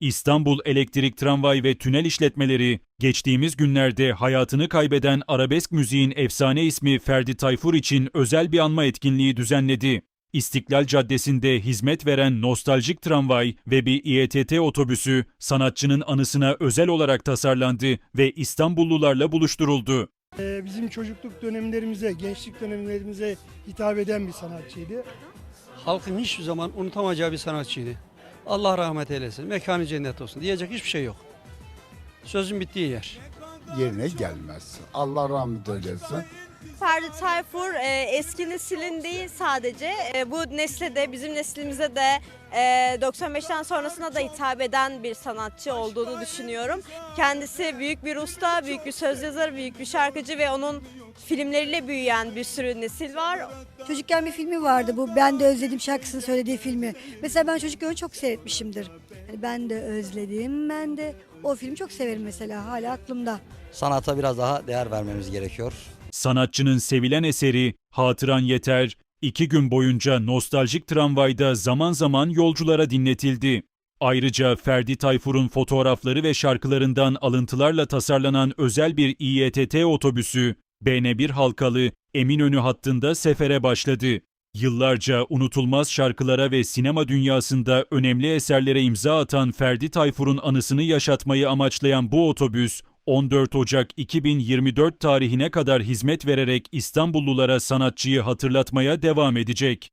İstanbul Elektrik Tramvay ve Tünel İşletmeleri, geçtiğimiz günlerde hayatını kaybeden arabesk müziğin efsane ismi Ferdi Tayfur için özel bir anma etkinliği düzenledi. İstiklal Caddesi'nde hizmet veren nostaljik tramvay ve bir İETT otobüsü sanatçının anısına özel olarak tasarlandı ve İstanbullularla buluşturuldu. Ee, Bizim çocukluk dönemlerimize, gençlik dönemlerimize hitap eden bir sanatçıydı. halkın hiçbir zaman unutamayacağı bir sanatçıydı. Allah rahmet eylesin, mekanı cennet olsun. Diyecek hiçbir şey yok. Sözün bittiği yer. Yerine gelmez. Allah rahmet eylesin. Ferdi Tayfur e, eski neslin değil sadece e, bu nesle de bizim neslimize de e, 95'ten sonrasına da hitap eden bir sanatçı olduğunu düşünüyorum. Kendisi büyük bir usta, büyük bir söz yazarı, büyük bir şarkıcı ve onun filmleriyle büyüyen bir sürü nesil var. Çocukken bir filmi vardı bu Ben de Özledim şarkısını söylediği filmi. Mesela ben çocukken çok seyretmişimdir. Hani ben de özledim ben de o filmi çok severim mesela hala aklımda. sanata biraz daha değer vermemiz gerekiyor. Sanatçının sevilen eseri Hatıran Yeter, iki gün boyunca nostaljik tramvayda zaman zaman yolculara dinletildi. Ayrıca Ferdi Tayfur'un fotoğrafları ve şarkılarından alıntılarla tasarlanan özel bir İETT otobüsü, BN1 halkalı Eminönü hattında sefere başladı. Yıllarca unutulmaz şarkılara ve sinema dünyasında önemli eserlere imza atan Ferdi Tayfur'un anısını yaşatmayı amaçlayan bu otobüs, 14 Ocak 2024 tarihine kadar hizmet vererek İstanbullulara sanatçıyı hatırlatmaya devam edecek.